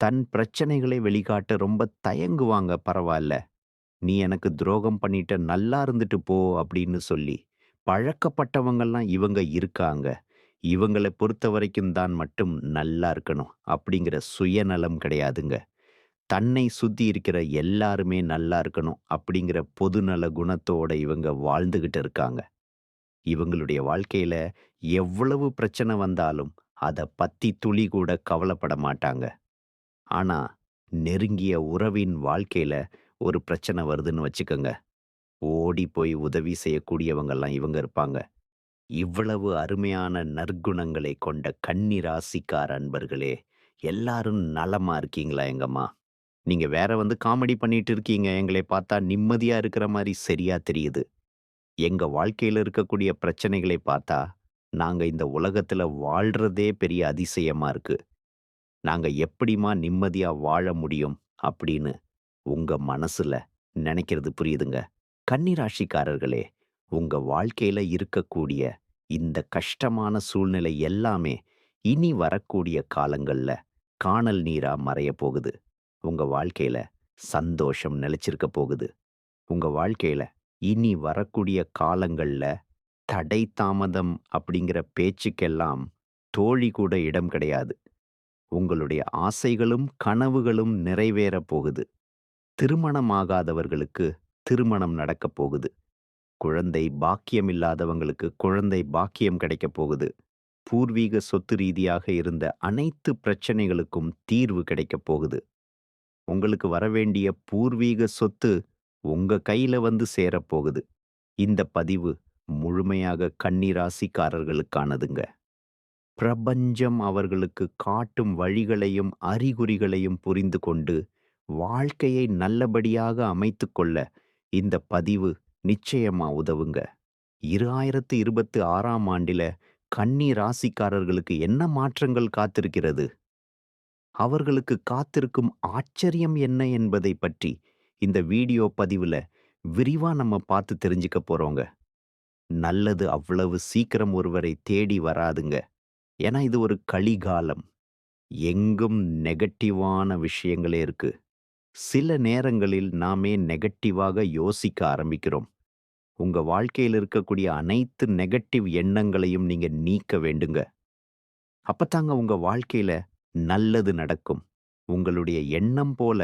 தன் பிரச்சனைகளை வெளிக்காட்ட ரொம்ப தயங்குவாங்க பரவாயில்ல "நீ எனக்கு துரோகம் பண்ணிட்ட, நல்லா இருந்துட்டு போ" அப்படின்னு சொல்லி. பழக்கப்பட்டவங்கலாம் இவங்க இருக்காங்க. இவங்கள பொறுத்தவரைக்கும் தான் மட்டும் நல்லா இருக்கணும் அப்படிங்கிற சுயநலம் கிடையாதுங்க. தன்னை சுத்தி இருக்கிற எல்லாருமே நல்லா இருக்கணும் அப்படிங்கிற பொதுநல குணத்தோட இவங்க வாழ்ந்துகிட்டு இருக்காங்க. இவங்களுடைய வாழ்க்கையில எவ்வளவு பிரச்சனை வந்தாலும், அத பத்தி துளி கூட கவலைப்பட மாட்டாங்க. ஆனா, நெருங்கிய உறவின் வாழ்க்கையில ஒரு பிரச்சனை வருதுன்னு வச்சுக்கோங்க ஓடி போய் உதவி செய்யக்கூடியவங்கெல்லாம் இவங்க இருப்பாங்க. இவ்வளவு அருமையான நற்குணங்களை கொண்ட கன்னி ராசிக்கார அன்பர்களே! எல்லாரும் நலமா இருக்கீங்களா எங்கம்மா? நீங்க வேற வந்து காமெடி பண்ணிட்டு இருக்கீங்க. எங்களை பார்த்தா நிம்மதியா இருக்கிற மாதிரி சரியா தெரியுது. எங்க வாழ்க்கையில இருக்கக்கூடிய பிரச்சனைகளை பார்த்தா, நாங்க இந்த உலகத்துல வாழ்றதே பெரிய அதிசயமா இருக்கு. நாங்க எப்படிமா நிம்மதியா வாழ முடியும் அப்படின்னு உங்க மனசுல நினைக்கிறது புரியுதுங்க. கன்னிராசிக்காரர்களே உங்க வாழ்க்கையில இருக்கக்கூடிய இந்த கஷ்டமான சூழ்நிலை எல்லாமே இனி வரக்கூடிய காலங்கள்ல கானல் நீரா மறையப் போகுது. உங்க வாழ்க்கையில சந்தோஷம் நிலைச்சிருக்க போகுது. உங்க வாழ்க்கையில இனி வரக்கூடிய காலங்கள்ல தடை தாமதம் அப்படிங்கிற பேச்சுக்கெல்லாம் தோழி கூட இடம் கிடையாது. உங்களுடைய ஆசைகளும் கனவுகளும் நிறைவேறப் போகுது. திருமணமாகாதவர்களுக்கு திருமணம் நடக்கப் போகுது. குழந்தை பாக்கியம் இல்லாதவங்களுக்கு குழந்தை பாக்கியம் கிடைக்கப் போகுது. பூர்வீக சொத்து ரீதியாக இருந்த அனைத்து பிரச்சனைகளுக்கும் தீர்வு கிடைக்கப் போகுது. உங்களுக்கு வரவேண்டிய பூர்வீக சொத்து உங்க கையில வந்து சேரப்போகுது. இந்த பதிவு முழுமையாக கன்னி ராசிக்காரர்களுக்கானதுங்க. பிரபஞ்சம் அவர்களுக்கு காட்டும் வழிகளையும் அறிகுறிகளையும் புரிந்து கொண்டு வாழ்க்கையை நல்லபடியாக அமைத்துக் கொள்ள இந்த பதிவு நிச்சயமா உதவுங்க. 2026ஆம் ஆண்டில கன்னி ராசிக்காரர்களுக்கு என்ன மாற்றங்கள் காத்திருக்கிறது? அவர்களுக்கு காத்திருக்கும் ஆச்சரியம் என்ன என்பதை பற்றி இந்த வீடியோ பதிவுல விரிவா நம்ம பார்த்து தெரிஞ்சுக்க போறோங்க. நல்லது அவ்வளவு சீக்கிரம் ஒருவரை தேடி வராதுங்க. ஏன்னா இது ஒரு கலிகாலம். எங்கும் நெகட்டிவான விஷயங்களே இருக்கு. சில நேரங்களில் நாமே நெகட்டிவாக யோசிக்க ஆரம்பிக்கிறோம். உங்க வாழ்க்கையில இருக்கக்கூடிய அனைத்து நெகட்டிவ் எண்ணங்களையும் நீங்க நீக்க வேண்டுங்க. அப்பத்தாங்க உங்க வாழ்க்கையில நல்லது நடக்கும். உங்களுடைய எண்ணம் போல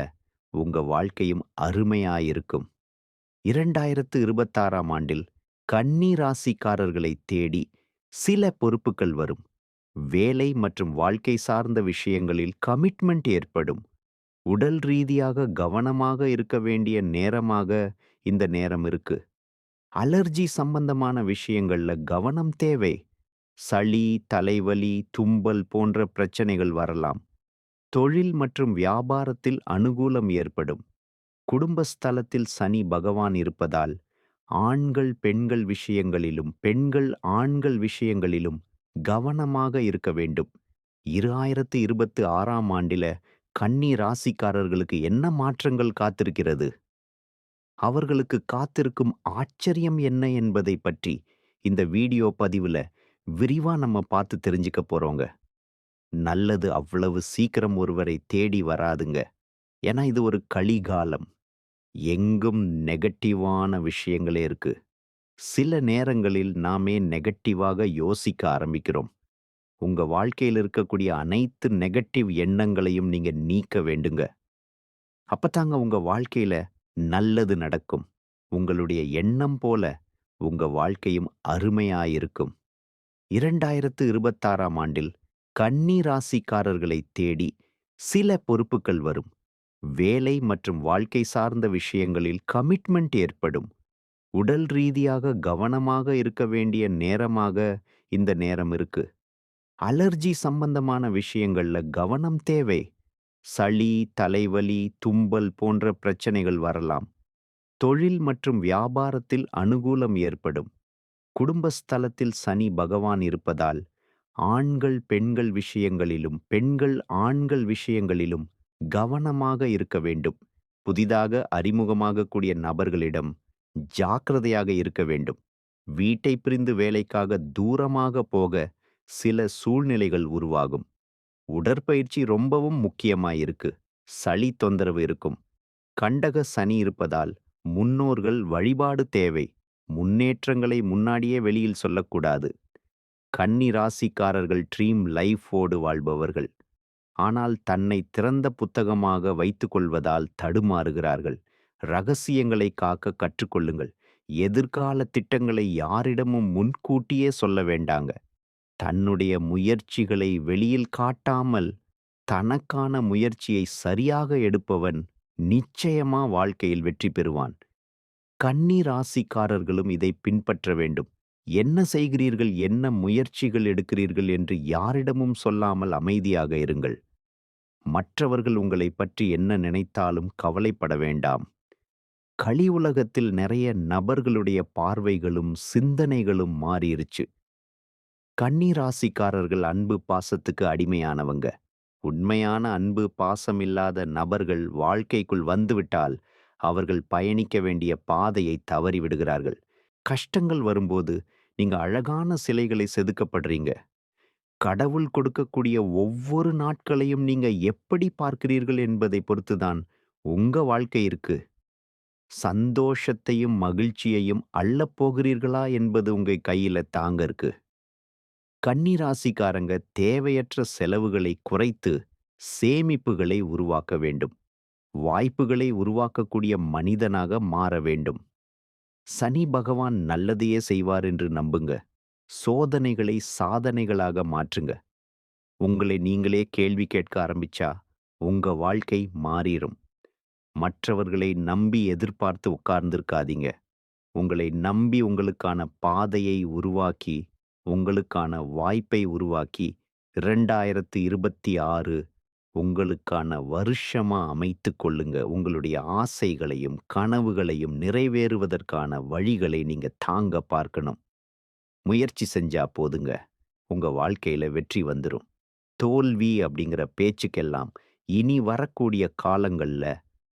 உங்க வாழ்க்கையும் அருமையாயிருக்கும். 2026ஆம் ஆண்டில் கன்னி ராசிக்காரர்களை தேடி சில பொறுப்புகள் வரும். வேலை மற்றும் வாழ்க்கை சார்ந்த விஷயங்களில் கமிட்மெண்ட் ஏற்படும். உடல் ரீதியாக கவனமாக இருக்க வேண்டிய நேரமாக இந்த நேரம் இருக்கு. அலர்ஜி சம்பந்தமான விஷயங்கள்ல கவனம் தேவை. சளி, தலைவலி, தும்பல் போன்ற பிரச்சனைகள் வரலாம். தொழில் மற்றும் வியாபாரத்தில் அனுகூலம் ஏற்படும். குடும்ப ஸ்தலத்தில் சனி பகவான் இருப்பதால் ஆண்கள் பெண்கள் விஷயங்களிலும் பெண்கள் ஆண்கள் விஷயங்களிலும் கவனமாக இருக்க வேண்டும். 2026ஆம் ஆண்டில கன்னி ராசிக்காரர்களுக்கு என்ன மாற்றங்கள் காத்திருக்கிறது? அவர்களுக்கு காத்திருக்கும் ஆச்சரியம் என்ன என்பதை பற்றி இந்த வீடியோ பதிவுல விரிவா நம்ம பார்த்து தெரிஞ்சுக்க போறோங்க. நல்லது அவ்வளவு சீக்கிரம் ஒருவரை தேடி வராதுங்க. ஏன்னா இது ஒரு கலிகாலம். எங்கும் நெகட்டிவான விஷயங்களே இருக்கு. சில நேரங்களில் நாமே நெகட்டிவாக யோசிக்க ஆரம்பிக்கிறோம். உங்க வாழ்க்கையில இருக்கக்கூடிய அனைத்து நெகட்டிவ் எண்ணங்களையும் நீங்க நீக்க வேண்டுங்க. அப்பத்தாங்க உங்க வாழ்க்கையில நல்லது நடக்கும். உங்களுடைய எண்ணம் போல உங்க வாழ்க்கையும் அருமையாயிருக்கும். 2026ஆம் ஆண்டில் கன்னி ராசிக்காரர்களை தேடி சில பொறுப்புகள் வரும். வேலை மற்றும் வாழ்க்கை சார்ந்த விஷயங்களில் கமிட்மெண்ட் ஏற்படும். உடல் ரீதியாக கவனமாக இருக்க வேண்டிய நேரமாக இந்த நேரம் இருக்கு. அலர்ஜி சம்பந்தமான விஷயங்கள்ல கவனம் தேவை. சளி தலைவலி தும்பல் போன்ற பிரச்சனைகள் வரலாம் தொழில் மற்றும் வியாபாரத்தில் அனுகூலம் ஏற்படும் குடும்பஸ்தலத்தில் சனி பகவான் இருப்பதால் ஆண்கள் பெண்கள் விஷயங்களிலும் பெண்கள் ஆண்கள் விஷயங்களிலும் கவனமாக இருக்க வேண்டும் புதிதாக அறிமுகமாகக்கூடிய நபர்களிடம் ஜாக்கிரதையாக இருக்க வேண்டும். வீட்டை பிரிந்து வேலைக்காக தூரமாக போக சில சூழ்நிலைகள் உருவாகும். உடற்பயிற்சி ரொம்பவும் முக்கியமாயிருக்கு சளி தொந்தரவு இருக்கும். கண்டக சனி இருப்பதால் முன்னோர்கள் வழிபாடு தேவை. முன்னேற்றங்களை முன்னாடியே வெளியில் சொல்லக்கூடாது. கன்னி ராசிக்காரர்கள் ட்ரீம் லைஃபோடு வாழ்பவர்கள். ஆனால் தன்னை திறந்த புத்தகமாக வைத்துக்கொள்வதால் தடுமாறுகிறார்கள். ரகசியங்களை காக்க கற்றுக்கொள்ளுங்கள். எதிர்கால திட்டங்களை யாரிடமும் முன்கூட்டியே சொல்ல வேண்டாங்க. தன்னுடைய முயற்சிகளை வெளியில் காட்டாமல் தனக்கான முயற்சியை சரியாக எடுப்பவன் நிச்சயமா வாழ்க்கையில் வெற்றி பெறுவான். கன்னி ராசிக்காரர்களும் இதை பின்பற்ற வேண்டும். என்ன செய்கிறீர்கள்? என்ன முயற்சிகள் எடுக்கிறீர்கள்? என்று யாரிடமும் சொல்லாமல் அமைதியாக இருங்கள். மற்றவர்கள் உங்களை பற்றி என்ன நினைத்தாலும் கவலைப்பட வேண்டாம். களி உலகத்தில் நிறைய நபர்களுடைய பார்வைகளும் சிந்தனைகளும் மாறிருச்சு. கண்ணீராசிக்காரர்கள் அன்பு பாசத்துக்கு அடிமையானவங்க. உண்மையான அன்பு பாசம் இல்லாத நபர்கள் வாழ்க்கைக்குள் வந்துவிட்டால் அவர்கள் பயணிக்க வேண்டிய பாதையை தவறி விடுகிறார்கள். கஷ்டங்கள் வரும்போது நீங்க அழகான சிலைகளை செதுக்கப்படுறீங்க. கடவுள் கொடுக்கக்கூடிய ஒவ்வொரு நாட்களையும் நீங்க எப்படி பார்க்கிறீர்கள் என்பதை பொறுத்துதான் உங்க வாழ்க்கை இருக்கு. சந்தோஷத்தையும் மகிழ்ச்சியையும் அள்ளப் போகிறீர்களா என்பது உங்க கையில தாங்க இருக்கு. கன்னிராசிக்காரங்க தேவையற்ற செலவுகளை குறைத்து சேமிப்புகளை உருவாக்க வேண்டும். வாய்ப்புகளை உருவாக்கக்கூடிய மனிதனாக மாற வேண்டும். சனி பகவான் நல்லதையே செய்வார் என்று நம்புங்க. சோதனைகளை சாதனைகளாக மாற்றுங்க. உங்களை நீங்களே கேள்வி கேட்க ஆரம்பிச்சா உங்க வாழ்க்கை மாறிடும் மற்றவர்களை நம்பி எதிர்பார்த்து உட்கார்ந்திருக்காதீங்க. உங்களை நம்பி உங்களுக்கான பாதையை உருவாக்கி உங்களுக்கான வாய்ப்பை உருவாக்கி இரண்டாயிரத்து இருபத்தி ஆறு உங்களுக்கான வருஷமா அமைத்து கொள்ளுங்க. உங்களுடைய ஆசைகளையும் கனவுகளையும் நிறைவேறுவதற்கான வழிகளை நீங்க தாங்க பார்க்கணும். முயற்சி செஞ்சா போதுங்க. உங்க வாழ்க்கையில வெற்றி வந்துடும் தோல்வி அப்படிங்கிற பேச்சுக்கெல்லாம் இனி வரக்கூடிய காலங்கள்ல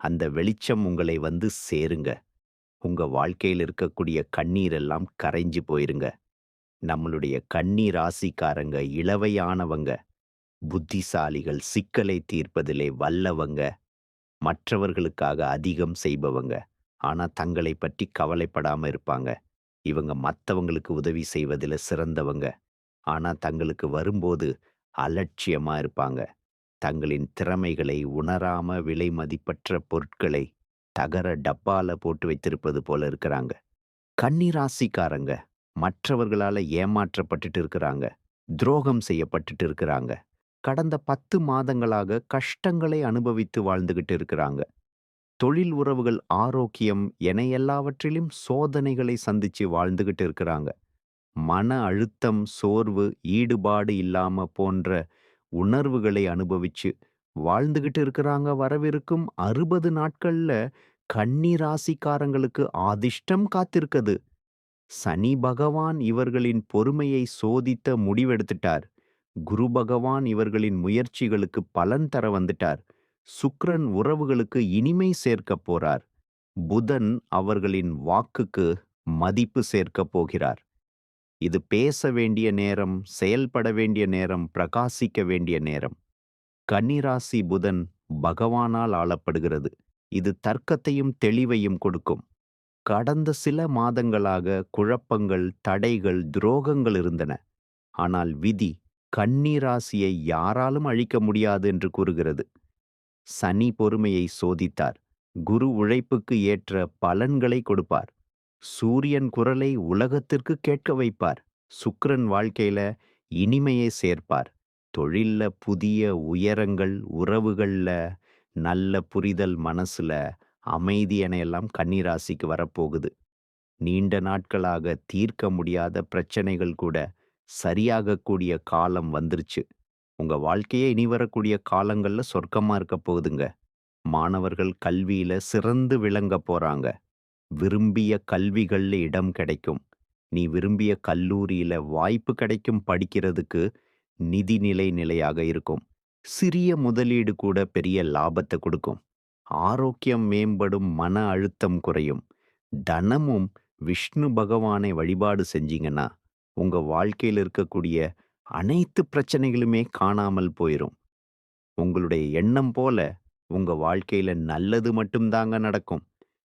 அந்த வெளிச்சம் உங்களை வந்து சேருங்க. உங்க வாழ்க்கையில் இருக்கக்கூடிய கண்ணீர் எல்லாம் கரைஞ்சு போயிருங்க. நம்மளுடைய கண்ணீர் ராசிக்காரங்க இளவையானவங்க புத்திசாலிகள் சிக்கலை தீர்ப்பதிலே வல்லவங்க மற்றவர்களுக்காக அதிகம் செய்பவங்க. ஆனா தங்களை பற்றி கவலைப்படாம இருப்பாங்க. இவங்க மற்றவங்களுக்கு உதவி செய்வதில் சிறந்தவங்க. ஆனா தங்களுக்கு வரும்போது அலட்சியமா இருப்பாங்க. தங்களின் திறமைகளை உணராம விலை மதிப்பற்ற பொருட்களை தகர டப்பால போட்டு வைத்திருப்பது போல இருக்கிறாங்க. கன்னிராசிக்காரங்க மற்றவர்களால ஏமாற்றப்பட்டுட்டு இருக்கிறாங்க. துரோகம் செய்யப்பட்டுட்டு இருக்கிறாங்க. கடந்த பத்து மாதங்களாக கஷ்டங்களை அனுபவித்து வாழ்ந்துகிட்டு இருக்கிறாங்க. தொழில் உறவுகள் ஆரோக்கியம் என எல்லாவற்றிலும் சோதனைகளை சந்திச்சு வாழ்ந்துகிட்டு இருக்கிறாங்க. மன அழுத்தம் சோர்வு ஈடுபாடு இல்லாம போன்ற உணர்வுகளை அனுபவிச்சு வாழ்ந்துகிட்டு இருக்கிறாங்க வரவிருக்கும் அறுபது நாட்கள்ல கன்னி ராசிக்காரங்களுக்கு அதிர்ஷ்டம் காத்திருக்குது. சனி பகவான் இவர்களின் பொறுமையை சோதித்த முடிவெடுத்துட்டார். குரு பகவான் இவர்களின் முயற்சிகளுக்கு பலன் தர வந்துட்டார். சுக்ரன் உறவுகளுக்கு இனிமை சேர்க்கப் போறார். புதன் அவர்களின் வாக்குக்கு மதிப்பு சேர்க்கப் போகிறார். இது பேச வேண்டிய நேரம் செயல்பட வேண்டிய நேரம் பிரகாசிக்க வேண்டிய நேரம். கன்னிராசி புதன் பகவானால் ஆளப்படுகிறது. இது தர்க்கத்தையும் தெளிவையும் கொடுக்கும். கடந்த சில மாதங்களாக குழப்பங்கள் தடைகள் துரோகங்கள் இருந்தன. ஆனால் விதி கன்னிராசியை யாராலும் அழிக்க முடியாது என்று கூறுகிறது. சனி பொறுமையை சோதித்தார். குரு உழைப்புக்கு ஏற்ற பலன்களை கொடுப்பார். சூரியன் குரலை உலகத்திற்கு கேட்க வைப்பார். சுக்கிரன் வாழ்க்கையில இனிமையை சேர்ப்பார். தொழில்ல புதிய உயரங்கள் உறவுகள்ல நல்ல புரிதல் மனசுல அமைதி என எல்லாம் கன்னிராசிக்கு வரப்போகுது. நீண்ட நாட்களாக தீர்க்க முடியாத பிரச்சனைகள் கூட சரியாகக்கூடிய காலம் வந்துருச்சு. உங்க வாழ்க்கையே இனி வரக்கூடிய காலங்கள்ல சொர்க்கமா இருக்க போகுதுங்க. மாணவர்கள் கல்வியில சிறந்து விளங்க போறாங்க. விரும்பிய கல்விகள்ல இடம் கிடைக்கும். நீ விரும்பிய கல்லூரியில வாய்ப்பு கிடைக்கும் படிக்கிறதுக்கு நிதிநிலை நிலையாக இருக்கும். சிறிய முதலீடு கூட பெரிய லாபத்தை கொடுக்கும். ஆரோக்கியம் மேம்படும் மன அழுத்தம் குறையும். தனமும் விஷ்ணு பகவானை வழிபாடு செஞ்சீங்கன்னா உங்க வாழ்க்கையில் இருக்கக்கூடிய அனைத்து பிரச்சனைகளுமே காணாமல் போயிரும். உங்களுடைய எண்ணம் போல உங்க வாழ்க்கையில நல்லது மட்டும்தாங்க நடக்கும்.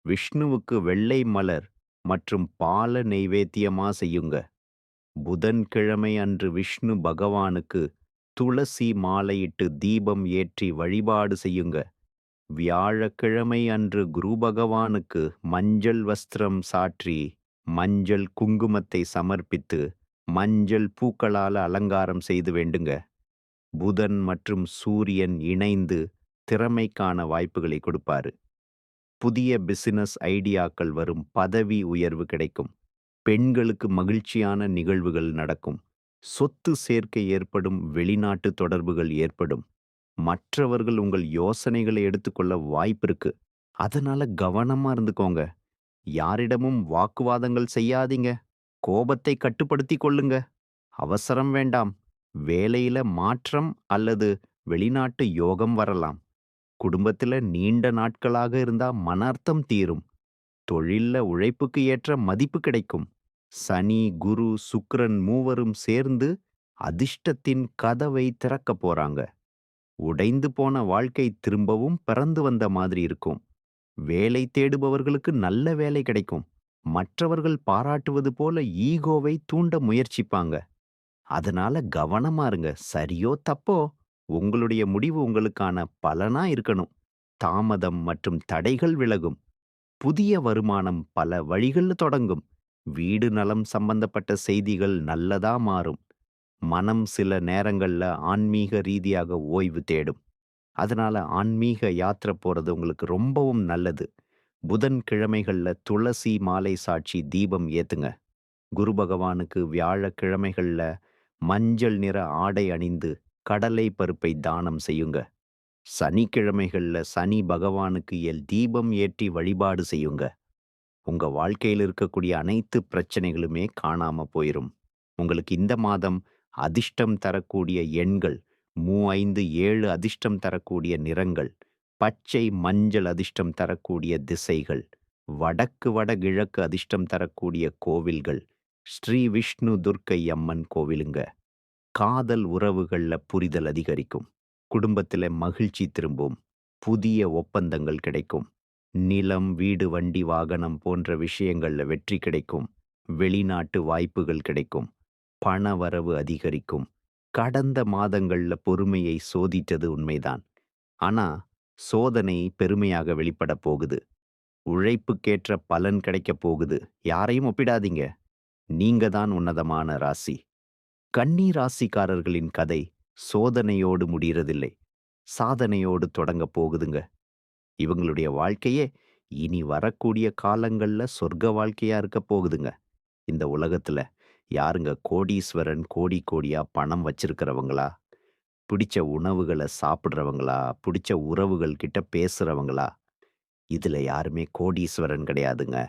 விஷ்ணுவுக்கு வெள்ளை மலர் மற்றும் பால நெய்வேத்தியமா செய்யுங்க. புதன்கிழமை அன்று விஷ்ணு பகவானுக்கு துளசி மாலையிட்டு தீபம் ஏற்றி வழிபாடு செய்யுங்க. வியாழக்கிழமை அன்று குரு பகவானுக்கு மஞ்சள் வஸ்திரம் சாற்றி மஞ்சள் குங்குமத்தை சமர்ப்பித்து மஞ்சள் பூக்களால அலங்காரம் செய்து வேண்டுங்க. புதன் மற்றும் சூரியன் இணைந்து திறமைக்கான வாய்ப்புகளை கொடுப்பாரு. புதிய பிசினஸ் ஐடியாக்கள் வரும். பதவி உயர்வு கிடைக்கும். பெண்களுக்கு மகிழ்ச்சியான நிகழ்வுகள் நடக்கும். சொத்து சேர்க்கை ஏற்படும். வெளிநாட்டு தொடர்புகள் ஏற்படும். மற்றவர்கள் உங்கள் யோசனைகளை எடுத்துக்கொள்ள வாய்ப்பு இருக்கு. அதனால கவனமா இருந்துக்கோங்க. யாரிடமும் வாக்குவாதங்கள் செய்யாதீங்க. கோபத்தை கட்டுப்படுத்தி கொள்ளுங்க. அவசரம் வேண்டாம். வேலையில மாற்றம் அல்லது வெளிநாட்டு யோகம் வரலாம். குடும்பத்துல நீண்ட நாட்களாக இருந்தா மன அர்த்தம் தீரும். தொழில்ல உழைப்புக்கு ஏற்ற மதிப்பு கிடைக்கும். சனி குரு சுக்கிரன் மூவரும் சேர்ந்து அதிர்ஷ்டத்தின் கதவை திறக்க போறாங்க. உடைந்து போன வாழ்க்கை திரும்பவும் பிறந்து வந்த மாதிரி இருக்கும். வேலை தேடுபவர்களுக்கு நல்ல வேலை கிடைக்கும். மற்றவர்கள் பாராட்டுவது போல ஈகோவை தூண்ட முயற்சிப்பாங்க. அதனால கவனமா இருங்க. சரியோ தப்போ? உங்களுடைய முடிவு உங்களுக்கான பலனா இருக்கணும். தாமதம் மற்றும் தடைகள் விலகும். புதிய வருமானம் பல வழிகள்ல தொடங்கும். வீடு நலம் சம்பந்தப்பட்ட செய்திகள் நல்லதா மாறும். மனம் சில நேரங்கள்ல ஆன்மீக ரீதியாக ஓய்வு தேடும். அதனால ஆன்மீக யாத்திரை போறது உங்களுக்கு ரொம்பவும் நல்லது. புதன் கிழமைகள்ல துளசி மாலை சாட்சி தீபம் ஏத்துங்க. குரு பகவானுக்கு வியாழக்கிழமைகள்ல மஞ்சள் நிற ஆடை அணிந்து கடலை பருப்பை தானம் செய்யுங்க. சனிக்கிழமைகள்ல சனி பகவானுக்கு எல் தீபம் ஏற்றி வழிபாடு செய்யுங்க. உங்க வாழ்க்கையில் இருக்கக்கூடிய அனைத்து பிரச்சனைகளுமே காணாம போயிரும். உங்களுக்கு இந்த மாதம் அதிர்ஷ்டம் தரக்கூடிய எண்கள் மூ ஐந்து ஏழு அதிர்ஷ்டம் தரக்கூடிய நிறங்கள் பச்சை மஞ்சள் அதிர்ஷ்டம் தரக்கூடிய திசைகள் வடக்கு வடகிழக்கு அதிர்ஷ்டம் தரக்கூடிய கோவில்கள் ஸ்ரீ விஷ்ணு துர்க்கை அம்மன் கோவிலுங்க. காதல் உறவுகள்ல புரிதல் அதிகரிக்கும். குடும்பத்துல மகிழ்ச்சி திரும்பும். புதிய ஒப்பந்தங்கள் கிடைக்கும். நிலம் வீடு வண்டி வாகனம் போன்ற விஷயங்கள்ல வெற்றி கிடைக்கும். வெளிநாட்டு வாய்ப்புகள் கிடைக்கும். பண வரவு அதிகரிக்கும். கடந்த மாதங்கள்ல பொறுமையை சோதித்தது உண்மைதான். ஆனா சோதனை பெருமையாக வெளிப்பட போகுது. உழைப்புக்கேற்ற பலன் கிடைக்கப் போகுது. யாரையும் ஒப்பிடாதீங்க. நீங்க தான் உன்னதமான ராசி. கன்னி ராசிக்காரர்களின் கதை சோதனையோடு முடிகிறதில்லை. சாதனையோடு தொடங்க போகுதுங்க. இவங்களுடைய வாழ்க்கையே இனி வரக்கூடிய காலங்கள்ல சொர்க்க வாழ்க்கையா இருக்க போகுதுங்க. இந்த உலகத்துல யாருங்க கோடீஸ்வரன் கோடி கோடியா பணம் வச்சிருக்கிறவங்களா? பிடிச்ச உணவுகளை சாப்பிட்றவங்களா? பிடிச்ச உறவுகள் கிட்ட பேசுறவங்களா? இதுல யாருமே கோடீஸ்வரன் கிடையாதுங்க.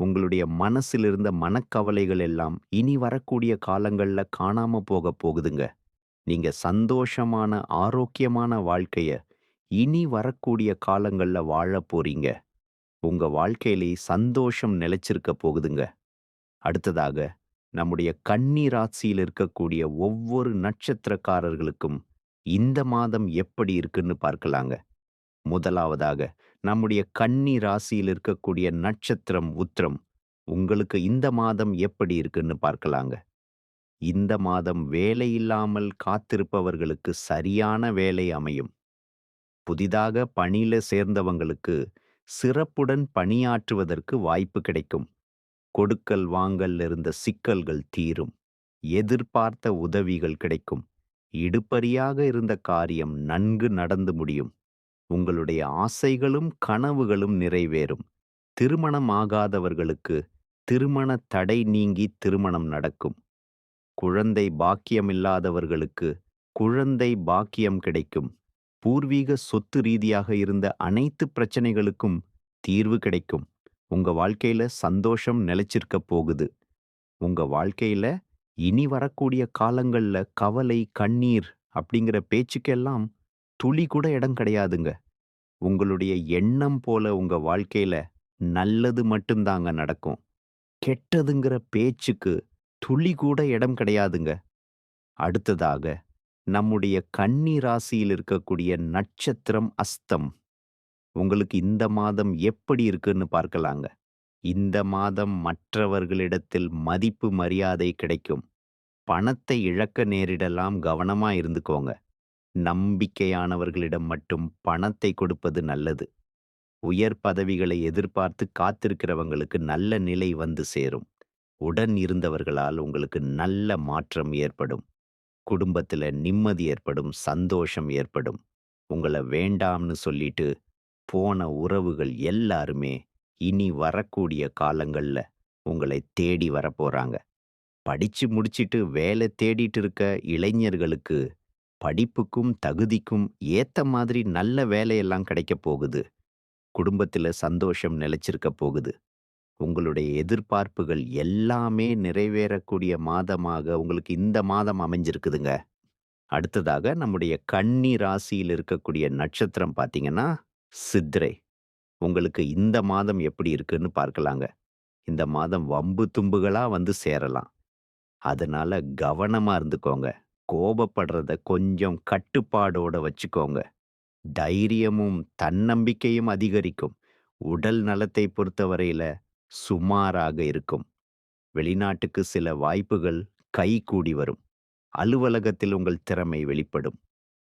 உங்களுடைய மனசில் இருந்த மனக்கவலைகள் எல்லாம் இனி வரக்கூடிய காலங்கள்ல காணாம போகப் போகுதுங்க. நீங்க சந்தோஷமான, ஆரோக்கியமான வாழ்க்கைய இனி வரக்கூடிய காலங்கள்ல வாழப் போறீங்க. உங்க வாழ்க்கையிலே சந்தோஷம் நிலைச்சிருக்க போகுதுங்க. அடுத்ததாக நம்முடைய கன்னி ராசியில் இருக்கக்கூடிய ஒவ்வொரு நட்சத்திரக்காரர்களுக்கும் இந்த மாதம் எப்படி இருக்குன்னு பார்க்கலாங்க. முதலாவதாக நம்முடைய கன்னி ராசியில் இருக்கக்கூடிய நட்சத்திரம் உத்திரம். உங்களுக்கு இந்த மாதம் எப்படி இருக்குன்னு பார்க்கலாங்க. இந்த மாதம் வேலை இல்லாமல் காத்திருப்பவர்களுக்கு சரியான வேலை அமையும். புதிதாக பணியில சேர்ந்தவங்களுக்கு சிறப்புடன் பணியாற்றுவதற்கு வாய்ப்பு கிடைக்கும். கொடுக்கல் வாங்கல் இருந்த சிக்கல்கள் தீரும். எதிர்பார்த்த உதவிகள் கிடைக்கும். இடுப்பறியாக இருந்த காரியம் நன்கு நடந்து முடியும். உங்களுடைய ஆசைகளும் கனவுகளும் நிறைவேறும். திருமணம் ஆகாதவர்களுக்கு திருமண தடை நீங்கி திருமணம் நடக்கும். குழந்தை பாக்கியமில்லாதவர்களுக்கு குழந்தை பாக்கியம் கிடைக்கும். பூர்வீக சொத்து ரீதியாக இருந்த அனைத்து பிரச்சனைகளுக்கும் தீர்வு கிடைக்கும். உங்க வாழ்க்கையில சந்தோஷம் நிலைச்சிருக்க போகுது. உங்க வாழ்க்கையில இனி வரக்கூடிய காலங்கள்ல கவலை, கண்ணீர் அப்படிங்கிற பேச்சுக்கெல்லாம் துளி கூட இடம் கிடையாதுங்க. உங்களுடைய எண்ணம் போல உங்க வாழ்க்கையில நல்லது மட்டும்தாங்க நடக்கும். கெட்டதுங்கிற பேச்சுக்கு துளி கூட இடம் கிடையாதுங்க. அடுத்ததாக நம்முடைய கன்னி ராசியில் இருக்கக்கூடிய நட்சத்திரம் அஸ்தம். உங்களுக்கு இந்த மாதம் எப்படி இருக்குன்னு பார்க்கலாங்க. இந்த மாதம் மற்றவர்களிடத்தில் மதிப்பு மரியாதை கிடைக்கும். பணத்தை இழக்க நேரிடலாம் கவனமா இருந்துக்கோங்க. நம்பிக்கையானவர்களிடம் மட்டும் பணத்தை கொடுப்பது நல்லது. உயர் பதவிகளை எதிர்பார்த்து காத்திருக்கிறவங்களுக்கு நல்ல நிலை வந்து சேரும். உடன் இருந்தவர்களால் உங்களுக்கு நல்ல மாற்றம் ஏற்படும். குடும்பத்துல நிம்மதி ஏற்படும், சந்தோஷம் ஏற்படும். உங்கள வேண்டாம்னு சொல்லிட்டு போன உறவுகள் எல்லாருமே இனி வரக்கூடிய காலங்கள்ல உங்களை தேடி வரப்போகிறாங்க படிச்சு முடிச்சிட்டு வேலை தேடிட்டு இருக்க இளைஞர்களுக்கு படிப்புக்கும் தகுதிக்கும் ஏத்த மாதிரி நல்ல வேலையெல்லாம் கிடைக்கப் போகுது. குடும்பத்துல சந்தோஷம் நிலைச்சிருக்க போகுது. உங்களுடைய எதிர்பார்ப்புகள் எல்லாமே நிறைவேறக்கூடிய மாதமாக உங்களுக்கு இந்த மாதம் அமைஞ்சிருக்குதுங்க. அடுத்ததாக நம்முடைய கன்னி ராசியில் இருக்கக்கூடிய நட்சத்திரம் பார்த்தீங்கன்னா, சித்திரை. உங்களுக்கு இந்த மாதம் எப்படி இருக்குன்னு பார்க்கலாங்க. இந்த மாதம் வம்பு தும்புகளா வந்து சேரலாம். அதனால கவனமா இருந்துக்கோங்க. கோபப்படுறத கொஞ்சம் கட்டுப்பாடோட வச்சுக்கோங்க. தைரியமும், தன்னம்பிக்கையும் அதிகரிக்கும். உடல் நலத்தை பொறுத்தவரையில சுமாராக இருக்கும். வெளிநாட்டுக்கு சில வாய்ப்புகள் கை கூடி வரும். அலுவலகத்தில் உங்கள் திறமை வெளிப்படும்.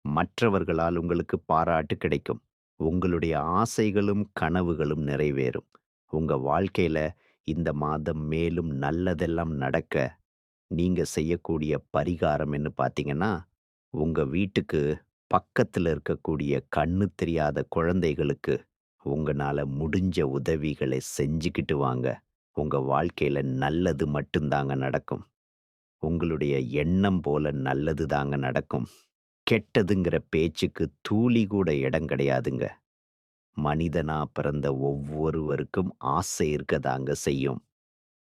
மற்றவர்களால் உங்களுக்கு பாராட்டு கிடைக்கும். உங்களுடைய ஆசைகளும், கனவுகளும் நிறைவேறும். உங்க வாழ்க்கையில இந்த மாதம் மேலும் நல்லதெல்லாம் நடக்க நீங்க செய்யக்கூடிய பரிகாரம் என்ன பார்த்தீங்கன்னா, உங்க வீட்டுக்கு பக்கத்துல இருக்கக்கூடிய கண்ணு தெரியாத குழந்தைகளுக்கு உங்கனால முடிஞ்ச உதவிகளை செஞ்சுக்கிட்டு வாங்க. உங்க வாழ்க்கையில நல்லது மட்டும்தாங்க நடக்கும். உங்களுடைய எண்ணம் போல நல்லது தாங்க நடக்கும். கெட்டதுங்கிற பேச்சுக்கு தூளி கூட இடம் கிடையாதுங்க. மனிதனா பிறந்த ஒவ்வொருவருக்கும் ஆசை இருக்கதாங்க செய்யும்.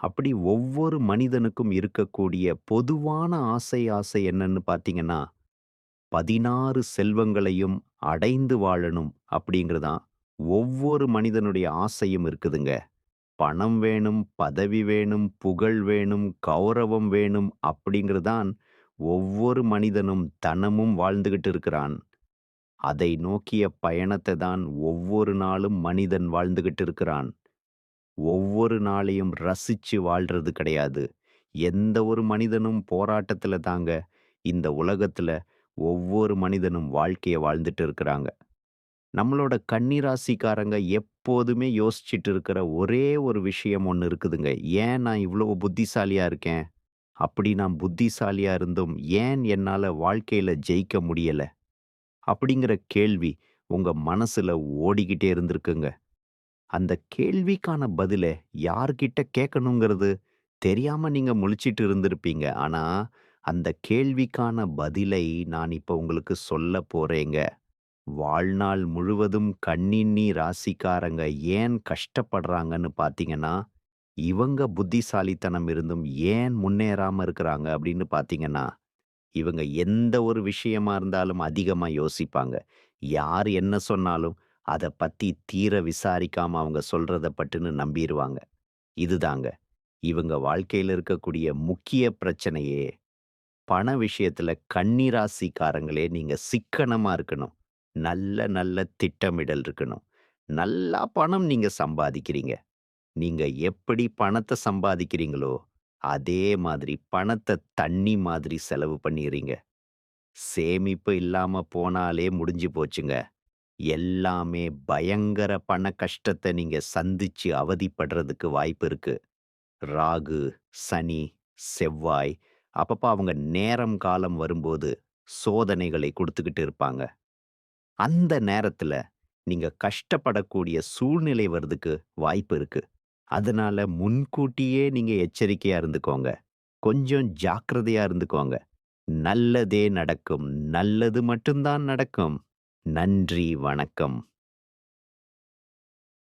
அப்படி ஒவ்வொரு மனிதனுக்கும் இருக்கக்கூடிய பொதுவான ஆசை ஆசை என்னன்னு பார்த்தீங்கன்னா, 16 செல்வங்களையும் அடைந்து வாழணும் அப்படிங்கிறதான் ஒவ்வொரு மனிதனுடைய ஆசையும் இருக்குதுங்க. பணம் வேணும், பதவி வேணும், புகழ் வேணும், கௌரவம் வேணும் அப்படிங்கிறது தான் ஒவ்வொரு மனிதனும் தனமும் வாழ்ந்துகிட்டு இருக்கிறான். அதை நோக்கிய பயணத்தை தான் ஒவ்வொரு நாளும் மனிதன் வாழ்ந்துகிட்டு இருக்கிறான். ஒவ்வொரு நாளையும் ரசிச்சு வாழ்றது கிடையாது. எந்த ஒரு மனிதனும் போராட்டத்துல தாங்க இந்த உலகத்துல ஒவ்வொரு மனிதனும் வாழ்க்கைய வாழ்ந்துட்டு இருக்கிறாங்க. நம்மளோட கன்னிராசிக்காரங்க எப்போதுமே யோசிச்சுட்டு இருக்கிற ஒரே ஒரு விஷயம் ஒன்று இருக்குதுங்க. ஏன் நான் இவ்வளவு புத்திசாலியா இருக்கேன்? அப்படி நான் புத்திசாலியா இருந்தும் ஏன் என்னால வாழ்க்கையில ஜெயிக்க முடியல? அப்படிங்கிற கேள்வி உங்க மனசுல ஓடிக்கிட்டே இருந்திருக்குங்க. அந்த கேள்விக்கான பதில யார்கிட்ட கேட்கணுங்கிறது தெரியாம நீங்க முழிச்சிட்டு இருந்திருப்பீங்க. ஆனா, அந்த கேள்விக்கான பதிலை நான் இப்ப உங்களுக்கு சொல்ல போறேங்க. வாழ்நாள் முழுவதும் கண்ணின்னி ராசிக்காரங்க ஏன் கஷ்டப்படுறாங்கன்னு பார்த்தீங்கன்னா, இவங்க புத்திசாலித்தனம் இருந்தும் ஏன் முன்னேறாம இருக்கிறாங்க அப்படின்னு பார்த்தீங்கன்னா, இவங்க எந்த ஒரு விஷயமா இருந்தாலும் அதிகமா யோசிப்பாங்க. யார் என்ன சொன்னாலும் அத பத்தி தீர விசாரிக்காம அவங்க சொல்கிறத பட்டுன்னு நம்பிடுவாங்க இதுதாங்க இவங்க வாழ்க்கையில இருக்கக்கூடிய முக்கிய பிரச்சனையே. பண விஷயத்துல கன்னி ராசிக்காரங்களே நீங்க சிக்கனமா இருக்கணும். நல்ல நல்ல திட்டமிடல் இருக்கணும். நல்லா பணம் நீங்க சம்பாதிக்கிறீங்க. நீங்க எப்படி பணத்தை சம்பாதிக்கிறீங்களோ, அதே மாதிரி பணத்த தண்ணி மாதிரி செலவு பண்ணிடுறீங்க சேமிப்பு இல்லாம போனாலே முடிஞ்சு போச்சுங்க. எல்லாமே பயங்கர பண கஷ்டத்த நீங்க சந்திச்சு அவதிப்படுறதுக்கு வாய்ப்பு இருக்கு. ராகு, சனி, செவ்வாய் அப்பப்ப அவங்க நேரம் காலம் வரும்போது சோதனைகளை கொடுத்துக்கிட்டு இருப்பாங்க. அந்த நேரத்துல நீங்க கஷ்டப்படக்கூடிய சூழ்நிலை வர்றதுக்கு வாய்ப்பு இருக்கு. அதனால முன்கூட்டியே நீங்க எச்சரிக்கையா இருந்துக்கோங்க. கொஞ்சம் ஜாக்கிரதையா இருந்துக்கோங்க. நல்லதே நடக்கும். நல்லது மட்டும் தான் நடக்கும். நன்றி, வணக்கம்.